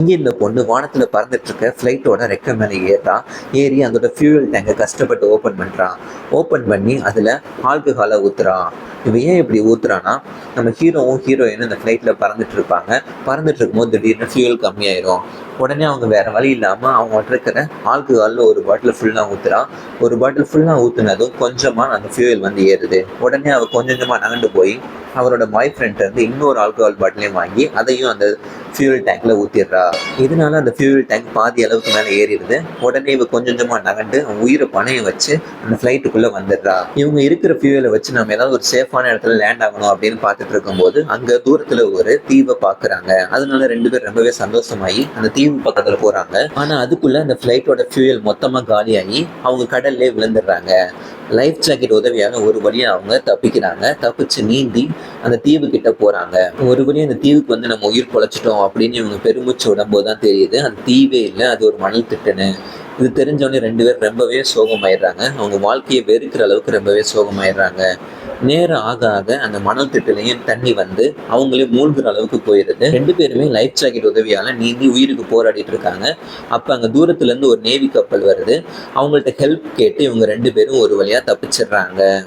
இங்கே இந்த பொண்ணு வானத்துல பறந்துட்டு இருக்க ஃப்ளைட்டோட ரெக்க மேலே ஏறான் ஏறி அதோட ஃபியூவல் டேங்கை கஷ்டப்பட்டு ஓப்பன் பண்றான். ஓப்பன் பண்ணி அதுல ஆல்கஹாலை ஊத்துறான். இவன் ஏன் இப்படி ஊத்துறான்னா நம்ம ஹீரோவும் ஹீரோயினும் இந்த ஃப்ளைட்டில் பறந்துட்டு இருப்பாங்க. பறந்துட்டு இருக்கும்போது திடீர்னு ஃபியூல் கம்மியாயிரும். உடனே அவங்க வேற வழி இல்லாமல் அவங்க இருக்கிற ஆல்கஹாலில் ஒரு பாட்டில் ஃபுல்லாக ஊத்துறான் ஒரு பாட்டில் ஃபுல்லாக ஊத்துனதும் கொஞ்சமாக அந்த ஃபியூல் வந்து ஏறுது. உடனே அவள் கொஞ்சம் கொஞ்சமாக நகண்டு போய் அவரோட பாய் ஃப்ரெண்ட் இருந்து இன்னொரு ஆல்கஹால் பாட்டிலையும் வாங்கி அதையும் அந்த ஃபியூல் டேங்க்ல ஊத்திடுறா. இதனால அந்த ஃபியூல் டேங்க் பாதி அளவுக்கு மேலே ஏறிடுது. உடனே இவ கொஞ்சம் கொஞ்சமா நகண்டு உயிரை பணையம் வச்சு அந்த ஃப்ளைட்டுக்குள்ள வந்துடுறா. இவங்க இருக்கிற ஃபியூவலை வச்சு நம்ம ஏதாவது ஒரு சேஃபான இடத்துல லேண்ட் ஆகணும் அப்படின்னு பார்த்துட்டு இருக்கும்போது அங்க தூரத்துல ஒரு தீவை பாக்குறாங்க. அதனால ரெண்டு பேர் ரொம்பவே சந்தோஷமாயி அந்த தீவு பக்கத்துல போறாங்க. ஆனா அதுக்குள்ள அந்த ஃபிளைட்டோட ஃபியூயல் மொத்தமா காலியாகி அவங்க கடல்லே விழுந்துடுறாங்க. லைஃப் ஜாக்கெட் உதவியாக ஒரு வழியாக அவங்க தப்பிக்கிறாங்க. தப்பிச்சு நீந்தி அந்த தீவு கிட்ட போகிறாங்க ஒரு வழியாக அந்த தீவுக்கு வந்து நம்ம உயிர் பொழைச்சிட்டோம் அப்படின்னு இவங்க பெருமூச்சு விடும்போது தான் தெரியுது. அந்த தீவே இல்லை அது ஒரு மணல் திட்டுன்னு. இது தெரிஞ்சவொடனே ரெண்டு பேர் ரொம்பவே சோகமாயிடுறாங்க. அவங்க வாழ்க்கையை வெறுக்கிற அளவுக்கு ரொம்பவே சோகமாயிடுறாங்க. நேரம் ஆக ஆக அந்த மணல் திட்டுலையும் தண்ணி வந்து அவங்களே மூழ்கிற அளவுக்கு போயிருது. ரெண்டு பேருமே லைஃப் ஜாக்கெட் உதவியால நீந்தி உயிருக்கு போராடிட்டு இருக்காங்க. அப்போ அங்க தூரத்துல இருந்து ஒரு நேவி கப்பல் வருது. அவங்கள்ட்ட ஹெல்ப் கேட்டு இவங்க ரெண்டு பேரும் ஒரு வழியா தப்பிச்சிடுறாங்க.